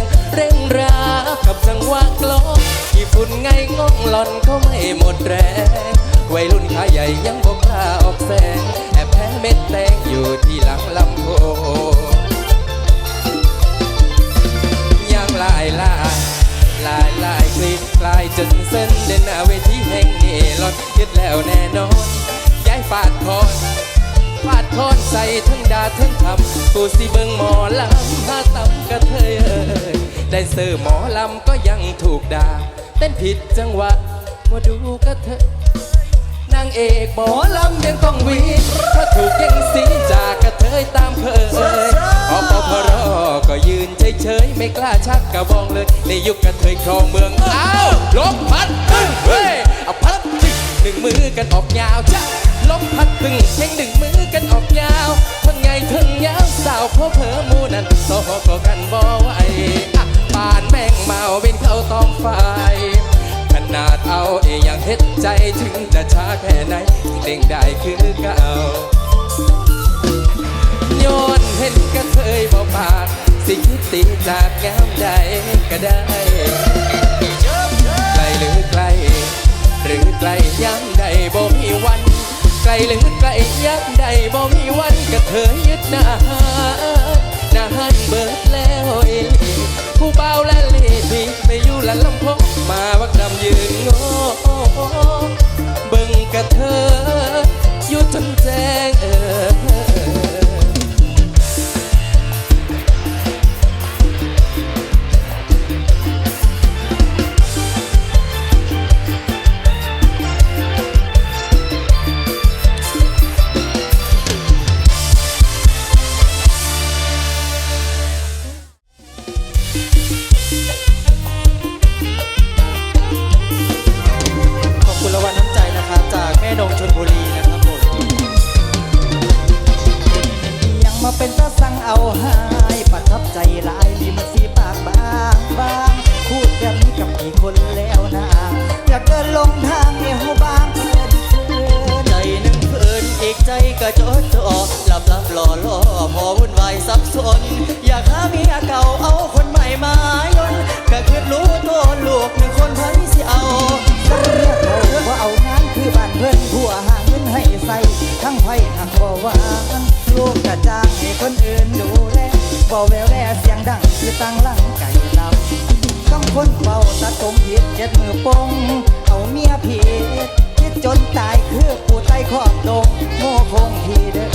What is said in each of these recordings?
งเร่งรากับจังหวะกลองที่ฝุ่นไงงองหลอนก็ไม่หมดแรง วัยรุ่นขาใหญ่ยังบอกล้าออกแสง แอบแพ้เม็ดแดงอยู่ที่หลังลำโพงยังลายลายลายลายกลีดกลายจนเส้นเดินหน้าเวทีแห่งนี้ลดยึดแล้วแน่นอนย้ายฟาดคอน ฟาดคอนใส่ทั้งดาทั้งทำกูสิเบิ่งหมอลำหาตำกระเทยเอ่ยได้เสิร์หมอลำก็ยังถูกด่าเต้นผิดจังหวะว่าดูกระเทยนางเอกหมอลำยังต้องวีดเพราถูกยังสีจากกระเทยตามเคยอปพรก็ยืนเฉยๆไม่กล้าชักกระบองเลย ในยุคกระเทยครองเมืองอ้าวลมพัดดึงเฮ้ยเอาพัดดึงหนึ่งมือกันออกยาวจ้ะ ลมพัดตึงเพ่งหนึ่งมือกันออกยาวทั้งไงทั้งยาวสาวพ่อเผลอมูนั่นโตก็กันบ่ไหวอะปานแมงเมาเป็นเขาต้องไฟขนาดเอาเองยังเฮ็ดใจถึงจะช้าแค่ไหนเด้งได้คือเก่าย้อนเห็นกระเทยบ่ปาก สิคิดตีจากแก้มใดก็ได้ ลหรือไกลยักใดบ่มีวันกระเทยยึดหน้าหานหน้าหันเบิดแล้วเองผู้เบาและล่พี่ไปอยู่ละลำพงมาวักดำยืนงอเบิ่งกระเทยอยู่จนแจ้งเออ ดรู้ตัวลูกหนึ่งคนพันสิเอาเรียกเขาว่าเอางานคือบ้านเพื่อนผัวหาเงินให้ใส่ทั้งไฟทั้งบ่วางลูกกระจ้างให้คนอื่นดูแลบ่แววแลเสียงดังคือตั้งหลังไก่ลำต้องคนเบาตัดผมผิดเจ็ดมือปงเอาเมียผิดคิดจนตายคือปูไตขอบดงโง่คงทีเดิม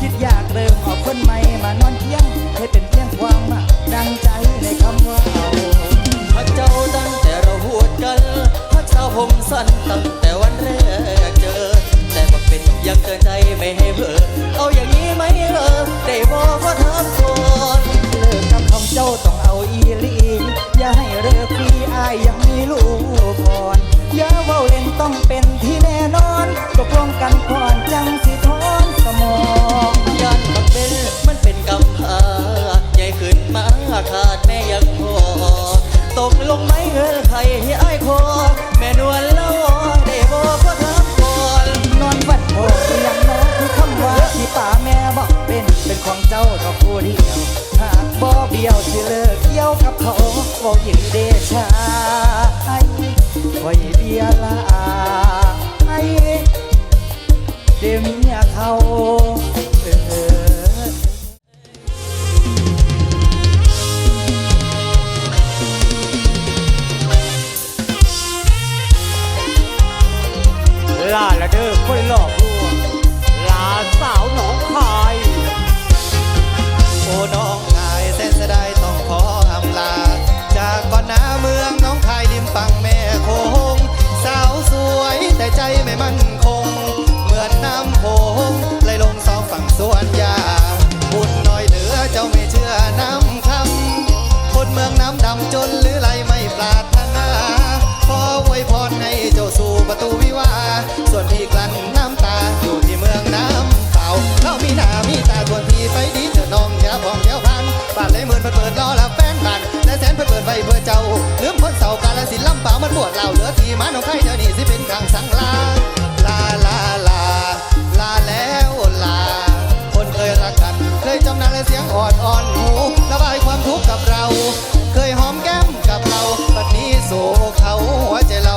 คิดอยากเริ่มเอาคนใหม่มานอนเที่ยงให้เป็นเพียงความดังใจในคำว่าเอา ผมสั้นตั้งแต่วันแรกเจอ แต่บักเป็นยังเกินใจไม่ให้เผลอเอาอย่างนี้ไหมเออได้บอกว่าทำก่อนเลิกกับคำเจ้าต้องเอาอีลีอย่าให้เลิกฟรีอายยังมีลูกก่อนอย่าเว้าเล่นต้องเป็นที่แน่นอนตกลงกันก่อนจังสิทอนสมองยันบักเป็นมันเป็นกำพาใหญ่ขึ้นมาขาดแม่ยังพอตกลงไหมเงินใครให้อ้ายคอ เบี้ยวสิเลิกเกี่ยวกับเขาบอกยืนเดชา เพื่อเจ้าลืมคนเสากาลสินลำป่ามันบวชเหล่าเหลือทีมาหนองไข่เธอนี่สิเป็นครั้งสังลาลาลาลาลาแล้วลา คนเคยรักกัน เคยจำนานและเสียงอ่อนอ่อนหูระบายความทุกข์กับเรา เคยหอมแก้มกับเราปัดนี้โศเขาหัวใจเรา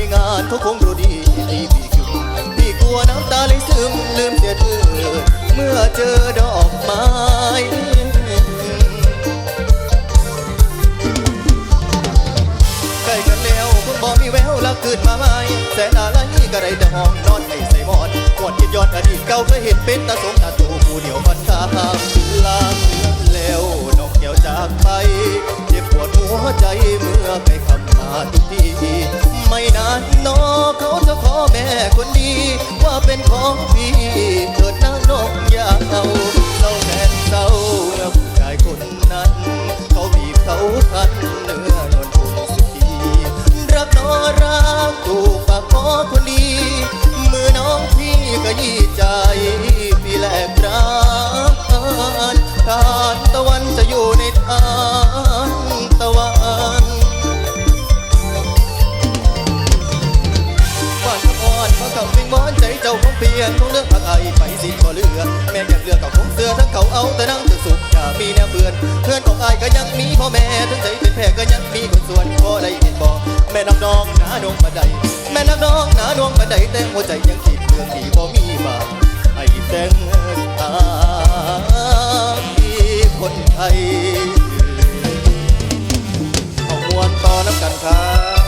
ในงานเขาคงรู้ดีที่พี่คือพี่กลัวน้ำตาเลยซึมลืมเสียเธอเมื่อเจอดอกไม้ใกล้กันแล้วคงบอกมีแววละกิดมาไหมแสนอะไรก็ได้แต่ห้องนอนให้ ดยิดยอดอดีตเก่าเคยเห็นเป็นตาสงตาตูผู้เดียวมันข้างลางแล้วนกเหี่ยวจากไป เจ็บปวดหัวใจเมื่อไปคำมาทุกทีไม่นานนอเขาจะขอแม่คนดีว่าเป็นของพี่เกิดนางนกยาวเราแสนเศร้า เขาเอาแต่นั่งจะสุขอย่ามีแนวเบื่อนเพื่อนของอายก็ยังมีพ่อแม่ถึงใจเป็นแพ้ก็ยังมีคนส่วนพอไรเห็นบอกแม่นักน้องหนาดวงบันไดแม่นักน้องหนาดวงบันไดแต่หัวใจยังคิดเรื่องที่พ่อมีมาไอ้แต่งตาที่คนไทยเอามวนต่อน้ำกันครับ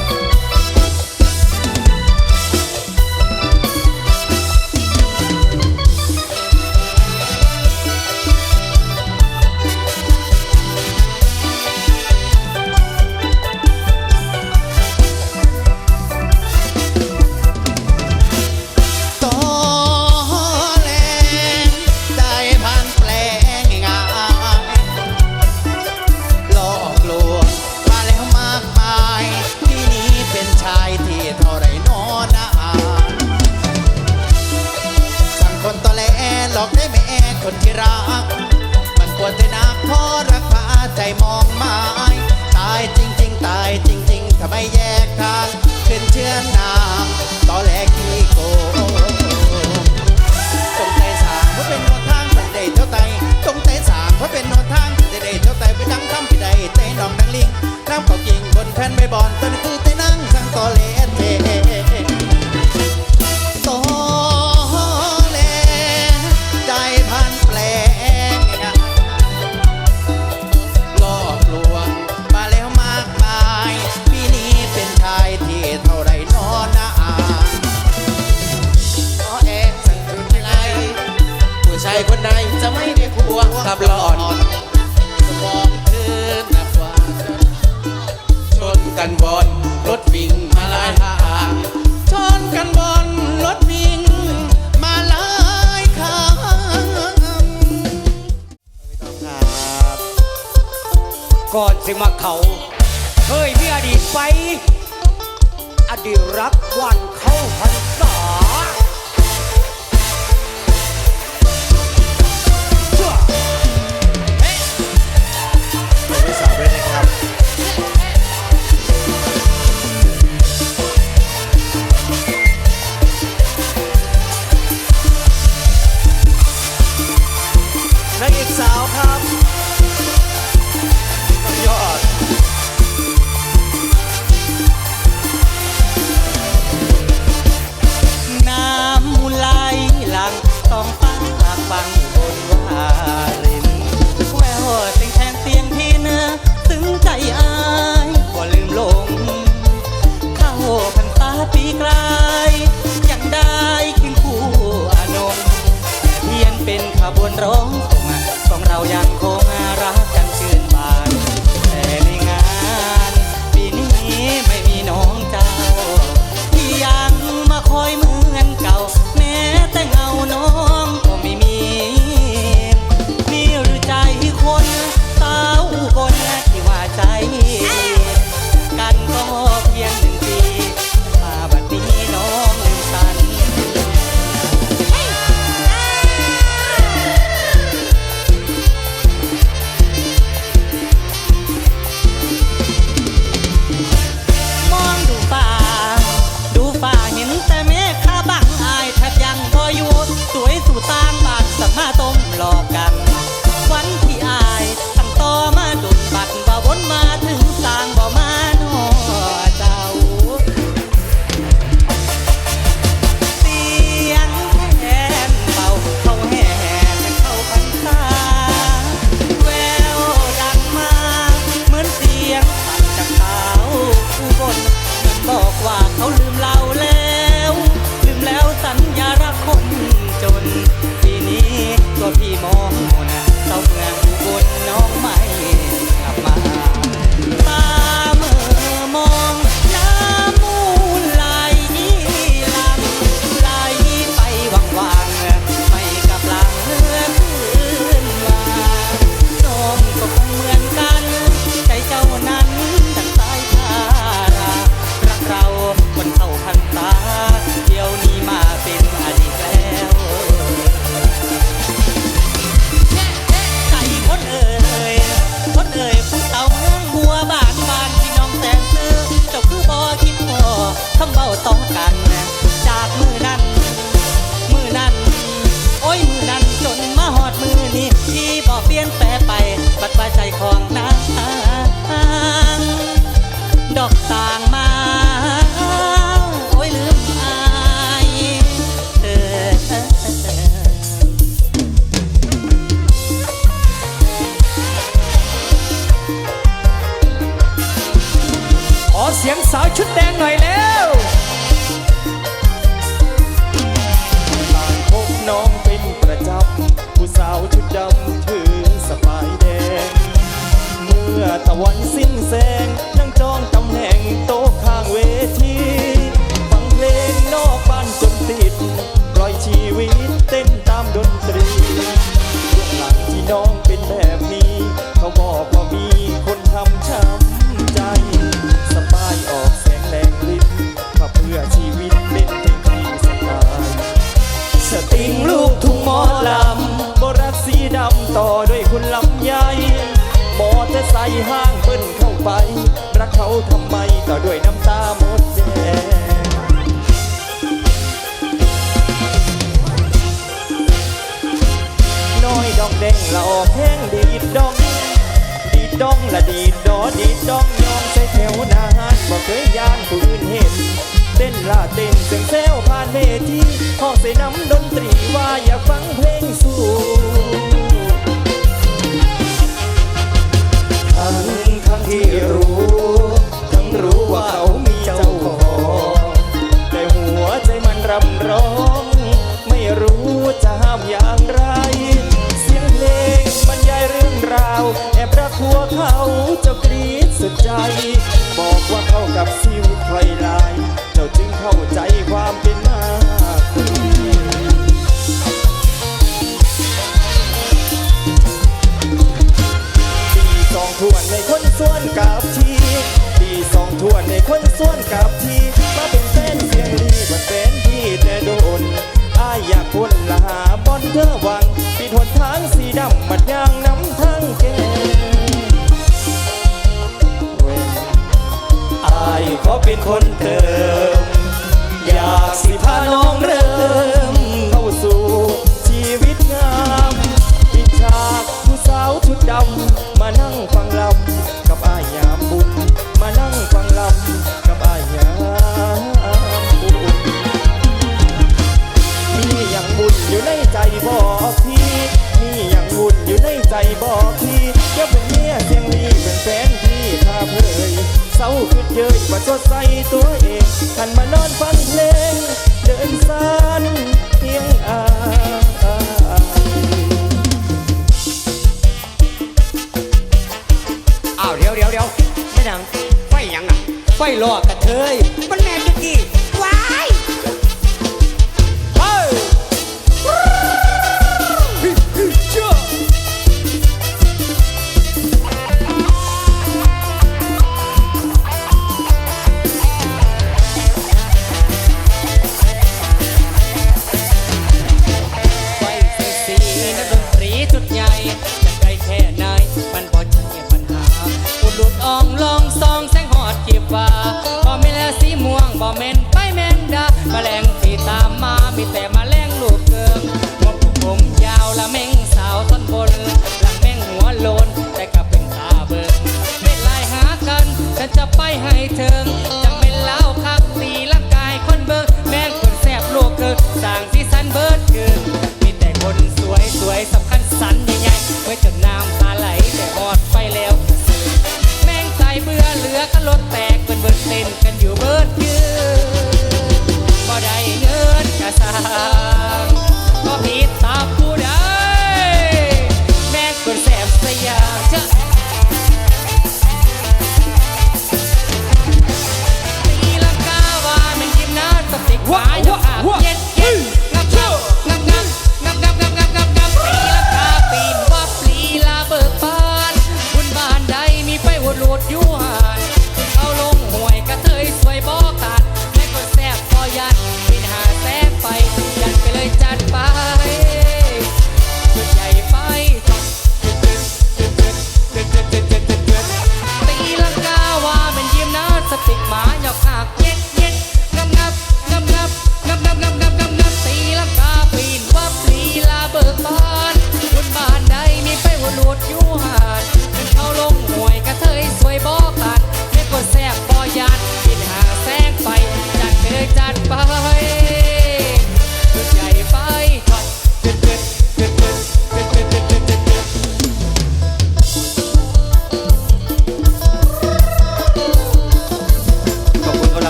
สิมาเขาเคยมีอดีตไป อดีตรักวันเข้าพรรษาสาวด้วนะครับนักเอกสาวครับ song. Five. เสียงสาวชุดแดงหน่อยแล้วต่างพบน้องเป็นประจำผู้สาวชุดดำถือสบายแดง เมื่อตะวันสิ้นแสงนั่งจองตำแหน่งโต๊ะข้างเวที ห้างเบิ้ลเข้าไป รักเขาทำไมต่อด้วยน้ำตาหมดแดงน้อยดองเด้งละออกแห้งดีดดอง ดีดดองละดีดดอดีดดองยองใส่แถวนาห้านบอกเคยยานผู้อื่นเห็นเต้นลาเต้นเสียงแซวผ่านเวทีขอใส่น้ำดนตรีว่าอยากฟังเพลงสูง ดำบัดยางน้ำทั้งแก่ไอ้ขอเป็นคนเติม อยากสิพาน้องเริ่มเข้าสู่ชีวิตงามปิดฉากผู้สาวชุดดำ เย้ยว่าสดใสตัวเองหันมานอนฟังเพลง เดินสานเพียงอาอ้าวเดี๋ยวเดี๋ยวเดี๋ยวไม่ดังไฟยังอะไฟลอกกระเทย มันแม่นจุกี้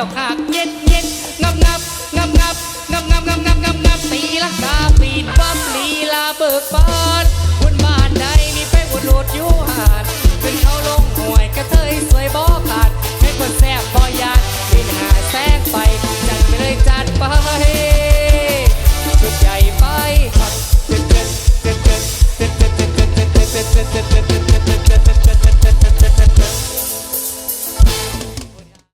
ยวขากเย็นเย็นงับงับงับงับงับงับงับงับงับตีลักตาปีนปั๊มลีลาเบิกบาน